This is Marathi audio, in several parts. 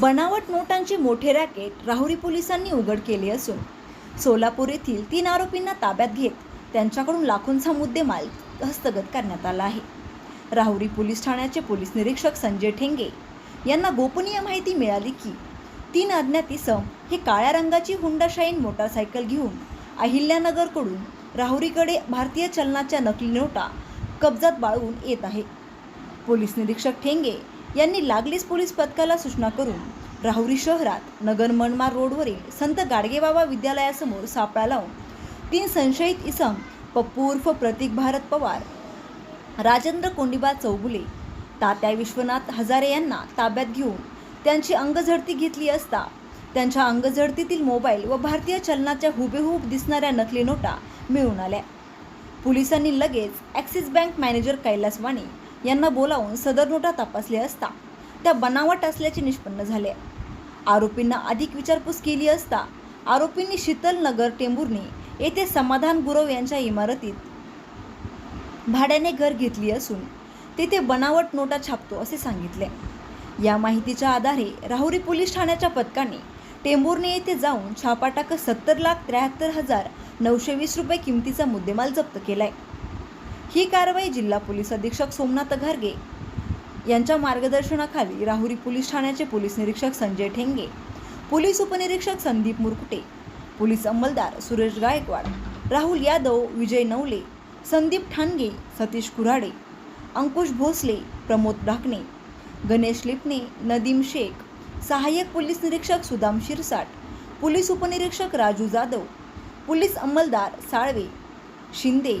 बनावट नोटांचे मोठे रॅकेट राहुरी पोलिसांनी उघड केले असून सोलापूर येथील तीन आरोपींना ताब्यात घेत त्यांच्याकडून लाखोंचा मुद्देमाल हस्तगत करण्यात आला आहे. राहुरी पोलीस ठाण्याचे पोलीस निरीक्षक संजय ठेंगे यांना गोपनीय माहिती मिळाली की तीन अज्ञात इसम हे काळ्या रंगाची हुंडा शाईन मोटारसायकल घेऊन अहिल्यानगरकडून राहुरीकडे भारतीय चलनाच्या नकली नोटा कब्जात बाळवून येत आहे. पोलीस निरीक्षक ठेंगे यांनी लागलीच पोलीस पथकाला सूचना करून राहुरी शहरात नगर मनमार रोडवरील संत गाडगेबाबा विद्यालयासमोर सापळा लावून तीन संशयित इसम पप्पू उर्फ प्रतीक भारत पवार राजेंद्र कोंडिबा चौगुले तात्या विश्वनाथ हजारे यांना ताब्यात घेऊन त्यांची अंगझडती घेतली असता त्यांच्या अंगझडतीतील मोबाईल व भारतीय चलनाच्या हुबेहूब दिसणाऱ्या नकली नोटा मिळून आल्या. पोलिसांनी लगेच Axis bank manager Kailas Wani यांना बोलावून सदर नोटा तपासल्या असता. त्या बनावट असल्याचे निष्पन्न झाले. आरोपींना अधिक विचारपूस केली असता आरोपींनी शीतल नगर टेंभुर्णी येथे समाधान गुरव यांच्या इमारतीत भाड्याने घर घेतली असून तेथे बनावट नोटा छापतो असे सांगितले. या माहितीच्या आधारे राहुरी पोलीस ठाण्याच्या पथकाने टेंभुर्णी येथे जाऊन छापा टाकत सत्तर लाख त्र्याहत्तर हजार नऊशे वीस रुपये किमतीचा मुद्देमाल जप्त केलाय. ही कारवाई जिल्हा पोलीस अधीक्षक सोमनाथ घारगे यांच्या मार्गदर्शनाखाली राहुरी पोलीस ठाण्याचे पोलीस निरीक्षक संजय ठेंगे पोलीस उपनिरीक्षक संदीप मुरकुटे पोलीस अंमलदार सुरेश गायकवाड राहुल यादव विजय नवले संदीप ठाणगे सतीश कुऱ्हाडे अंकुश भोसले प्रमोद ढाकणे गणेश लिपणे नदीम शेख सहाय्यक पोलीस निरीक्षक सुदाम शिरसाट पोलीस उपनिरीक्षक राजू जाधव पोलीस अंमलदार साळवे शिंदे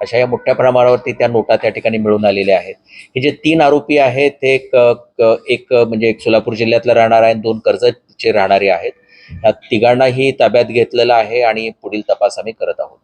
अशा या मोठ्या प्रमाणावरती त्या नोटा त्या ठिकाणी मिळून आलेल्या आहेत. हे जे तीन आरोपी आहेत ते एक एक म्हणजे एक सोलापूर जिल्ह्यातला राहणार आहे आणि दोन कर्जतचे राहणारे आहेत. या तिघांनाही ताब्यात घेतलेलं आहे आणि पुढील तपास आम्ही करत आहोत.